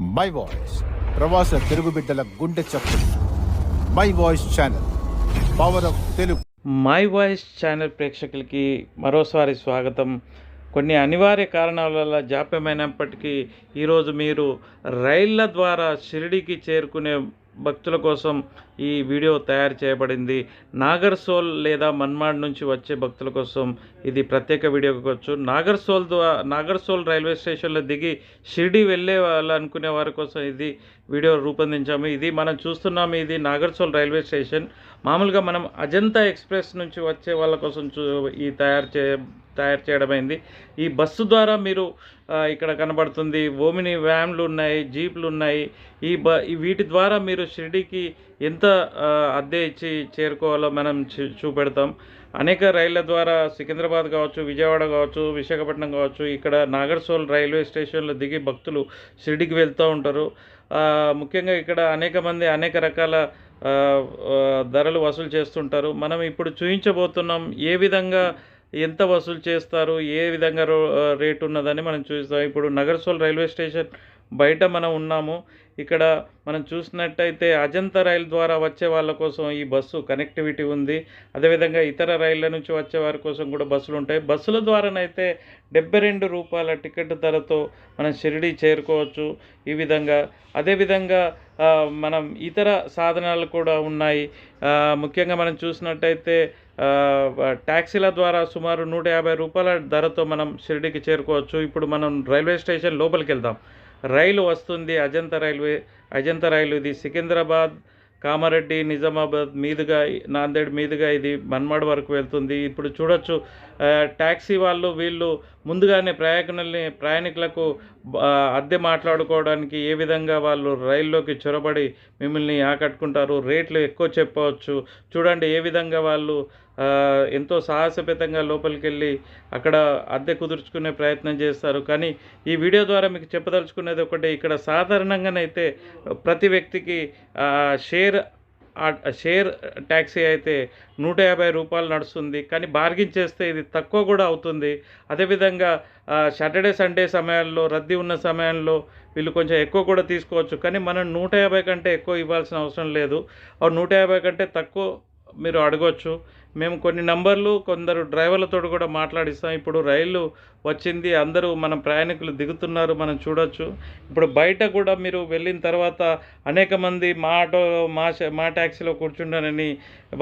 My voice ప్రవాస తెలుగు బిడ్డల గుండె చప్పుడు. My voice channel power of Telugu my voice channel ప్రేక్షకులకి మరోసారి స్వాగతం. కొన్ని అనివార్య కారణాల వల్ల జాప్యమైనప్పటికీ ఈరోజు మీరు రైళ్ళ ద్వారా షిరిడీకి చేరుకునే భక్తుల కోసం ఈ వీడియో తయారు చేయబడింది. నాగర్సోల్ లేదా మన్మాడ్ నుంచి వచ్చే భక్తుల కోసం ఇది ప్రత్యేక వీడియో కావచ్చు. నాగర్సోల్ ద్వారా నాగర్సోల్ రైల్వే స్టేషన్లో దిగి షిరిడి వెళ్ళే వాళ్ళు అనుకునే వారి కోసం ఇది వీడియో రూపొందించాము. ఇది మనం చూస్తున్నాము ఇది నాగర్సోల్ రైల్వే స్టేషన్. మామూలుగా మనం అజంతా ఎక్స్ప్రెస్ నుంచి వచ్చే వాళ్ళ కోసం చూ ఈ తయారు చే తయారు చేయడమైంది. ఈ బస్సు ద్వారా మీరు ఇక్కడ కనబడుతుంది. ఓమిని వ్యాన్లు ఉన్నాయి జీప్లు ఉన్నాయి. ఈ బ వీటి ద్వారా మీరు షిరిడీకి ఎంత అద్దె ఇచ్చి చేరుకోవాలో మనం చూ చూపెడతాం. అనేక రైళ్ళ ద్వారా సికింద్రాబాద్ కావచ్చు విజయవాడ కావచ్చు విశాఖపట్నం కావచ్చు ఇక్కడ నాగర్సోల్ రైల్వే స్టేషన్లో దిగి భక్తులు షిరిడికి వెళ్తూ ఉంటారు. ముఖ్యంగా ఇక్కడ అనేక మంది అనేక రకాల ధరలు వసూలు చేస్తుంటారు. మనం ఇప్పుడు చూపించబోతున్నాం ఏ విధంగా ఎంత వసూలు చేస్తారు ఏ విధంగా రో- ఉన్నదని మనం చూస్తాం. ఇప్పుడు నగర్సోల్ రైల్వే స్టేషన్ బయట మనం ఉన్నాము. ఇక్కడ మనం చూసినట్టయితే అజంతా రైలు ద్వారా వచ్చే వాళ్ళ కోసం ఈ బస్సు కనెక్టివిటీ ఉంది. అదేవిధంగా ఇతర రైళ్ళ నుంచి వచ్చే వారి కోసం కూడా బస్సులు ఉంటాయి. బస్సుల ద్వారానైతే డెబ్బై రెండు రూపాయల టికెట్ ధరతో మనం షిరిడి చేరుకోవచ్చు. ఈ విధంగా అదేవిధంగా మనం ఇతర సాధనాలు కూడా ఉన్నాయి. ముఖ్యంగా మనం చూసినట్టయితే ట్యాక్సీల ద్వారా సుమారు నూట యాభై రూపాయల ధరతో మనం షిరిడికి చేరుకోవచ్చు. ఇప్పుడు మనం రైల్వే స్టేషన్ లోపలికి వెళ్దాం. రైలు వస్తుంది. అజంతా రైల్వే అజంతా రైలు ఇది సికింద్రాబాద్ కామారెడ్డి నిజామాబాద్ మీదుగా నాందేడ్ మీదుగా ఇది మన్మాడ్ వరకు వెళ్తుంది. ఇప్పుడు చూడొచ్చు ట్యాక్సీ వాళ్ళు వీళ్ళు ముందుగానే ప్రయాణికుల్ని ప్రయాణికులకు అద్దె మాట్లాడుకోవడానికి ఏ విధంగా వాళ్ళు రైల్లోకి చొరబడి మిమ్మల్ని ఆకట్టుకుంటారు? రేట్లు ఎక్కువ చెప్పవచ్చు. చూడండి ఏ విధంగా వాళ్ళు ఎంతో సాహసపేతంగా లోపలికి వెళ్ళి అక్కడ అద్దె కుదుర్చుకునే ప్రయత్నం చేస్తారు. కానీ ఈ వీడియో ద్వారా మీకు చెప్పదలుచుకునేది ఒకటే ఇక్కడ సాధారణంగానైతే ప్రతి వ్యక్తికి షేర్ ఆ షేర్ ట్యాక్సీ అయితే నూట యాభై రూపాయలు నడుస్తుంది. కానీ బార్గిన్ చేస్తే ఇది తక్కువ కూడా అవుతుంది. అదేవిధంగా సాటర్డే సండే సమయాల్లో రద్దీ ఉన్న సమయంలో వీళ్ళు కొంచెం ఎక్కువ కూడా తీసుకోవచ్చు. కానీ మనం నూట యాభై కంటే ఎక్కువ ఇవ్వాల్సిన అవసరం లేదు. నూట యాభై కంటే తక్కువ మీరు అడగవచ్చు మేము కొన్ని నంబర్లు కొందరు డ్రైవర్లతో కూడా మాట్లాడిస్తాం. ఇప్పుడు రైలు వచ్చింది అందరూ మన ప్రయాణికులు దిగుతున్నారు మనం చూడొచ్చు. ఇప్పుడు బయట కూడా మీరు వెళ్ళిన తర్వాత అనేక మంది మా ఆటో మా మా ట్యాక్సీలో కూర్చుంటానని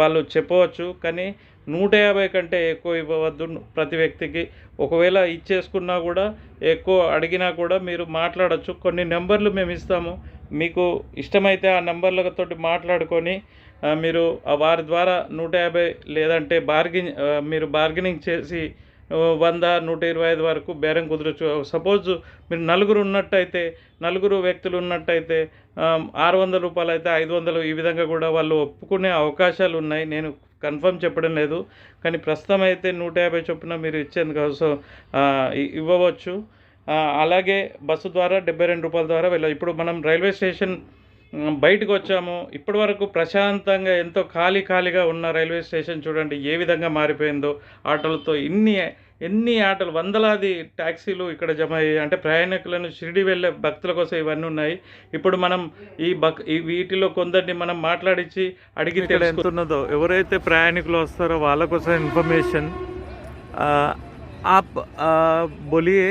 వాళ్ళు చెప్పవచ్చు. కానీ నూట యాభై కంటే ఎక్కువ ఇవ్వవద్దు ప్రతి వ్యక్తికి. ఒకవేళ ఇచ్చేసుకున్నా కూడా ఎక్కువ అడిగినా కూడా మీరు మాట్లాడచ్చు. కొన్ని నెంబర్లు మేము ఇస్తాము. మీకు ఇష్టమైతే ఆ నెంబర్లతో మాట్లాడుకొని మీరు వారి ద్వారా నూట యాభై లేదంటే బార్గెన్ మీరు బార్గెనింగ్ చేసి వంద నూట ఇరవై ఐదు వరకు బేరం కుదరచ్చు. సపోజ్ మీరు నలుగురు ఉన్నట్టయితే నలుగురు వ్యక్తులు ఉన్నట్టయితే ఆరు వందల రూపాయలు అయితే ఐదు వందలు ఈ విధంగా కూడా వాళ్ళు ఒప్పుకునే అవకాశాలు ఉన్నాయి. నేను కన్ఫర్మ్ చెప్పడం లేదు. కానీ ప్రస్తుతం అయితే నూట యాభై చొప్పున మీరు ఇచ్చేందుకోసం కోసం ఇవ్వవచ్చు. అలాగే బస్సు ద్వారా డెబ్బై రెండు రూపాయల ద్వారా వెళ్ళాలి ఇప్పుడు మనం రైల్వే స్టేషన్ బయటకు వచ్చాము ఇప్పటి వరకు ప్రశాంతంగా ఎంతో ఖాళీ ఖాళీగా ఉన్న రైల్వే స్టేషన్ చూడండి ఏ విధంగా మారిపోయిందో ఆటోలతో ఇన్ని ఎన్ని ఆటోలు వందలాది ట్యాక్సీలు ఇక్కడ జమ అయ్యాయి అంటే ప్రయాణికులను షిరిడి వెళ్ళే భక్తుల కోసం ఇవన్నీ ఉన్నాయి ఇప్పుడు మనం ఈ బక్ ఈ వీటిలో కొందరిని మనం మాట్లాడించి అడిగి ఇక్కడ ఎంత ఉన్నదో ఎవరైతే ప్రయాణికులు వస్తారో వాళ్ళ కోసం ఇన్ఫర్మేషన్ आप आ, बोलिए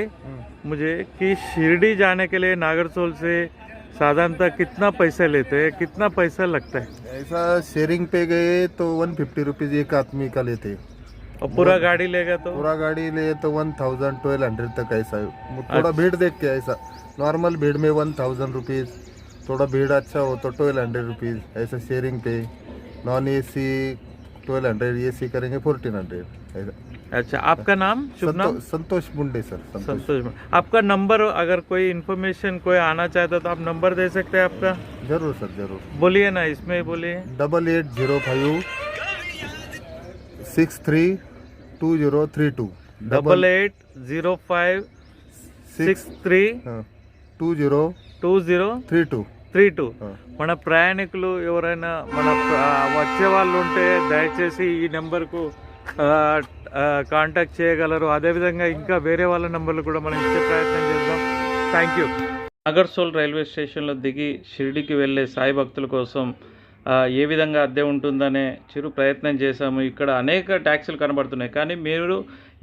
मुझे कि शिरडी जाने के लिए नागरसोल से साधारणतः कितना पैसा लेते हैं? कितना पैसा लगता है? ऐसा शेयरिंग पे गए तो वन फिफ्टी रुपीज एक आदमी का लेते और पूरा गाड़ी लेगा तो? पूरा गाड़ी ले तो वन थाउजेंड ट्वेल्व हंड्रेड तक ऐसा है। थोड़ा। भीड़ देख के ऐसा। नॉर्मल भीड़ में वन थाउजेंड रुपीज थोड़ा भीड़ अच्छा हो तो ट्वेल्व हंड्रेड रुपीज ऐसा शेयरिंग पे। Non A C twelve hundred A C करेंगे फोर्टीन हंड्रेड ऐसा। अच्छा आपका नाम शुभ नाम संतो, संतोष मुंडे सर संतोष संतोष आपका नंबर अगर कोई इन्फॉर्मेशन कोई आना चाहता तो आप नंबर दे सकते हैं आपका जरूर सर जरूर बोलिए ना इसमें बोलिए double eight zero five six three two zero three two double eight zero five six three two zero two zero three two three two మన ప్రయాణికులు ఎవరైనా మన ప్ర- వచ్చే వాళ్ళు ఉంటే దయచేసి ఈ నెంబర్కు కాంటాక్ట్ చేయగలరు. అదేవిధంగా ఇంకా వేరే వాళ్ళ నెంబర్లు కూడా మనం ఇచ్చే ప్రయత్నం చేద్దాం. థ్యాంక్ యూ నాగర్సోల్ రైల్వే స్టేషన్లో దిగి షిరిడికి వెళ్ళే సాయి భక్తుల కోసం ఏ విధంగా అద్దె ఉంటుందనే చిరు ప్రయత్నం చేశాము. ఇక్కడ అనేక ట్యాక్సీలు కనబడుతున్నాయి. కానీ మీరు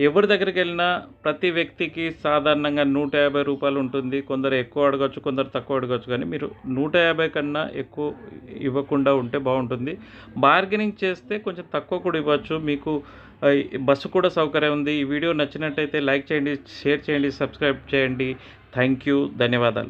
ఎవరి దగ్గరికి వెళ్ళినా ప్రతి వ్యక్తికి సాధారణంగా నూట యాభై రూపాయలు ఉంటుంది. కొందరు ఎక్కువ అడగచ్చు కొందరు తక్కువ అడగచ్చు. కానీ మీరు నూట యాభై కన్నా ఎక్కువ ఇవ్వకుండా ఉంటే బాగుంటుంది. బార్గెనింగ్ చేస్తే కొంచెం తక్కువ కూడా ఇవ్వచ్చు. మీకు బస్సు కూడా సౌకర్యం ఉంది. ఈ వీడియో నచ్చినట్టయితే లైక్ చేయండి షేర్ చేయండి సబ్స్క్రైబ్ చేయండి. Thank you. ధన్యవాదాలు.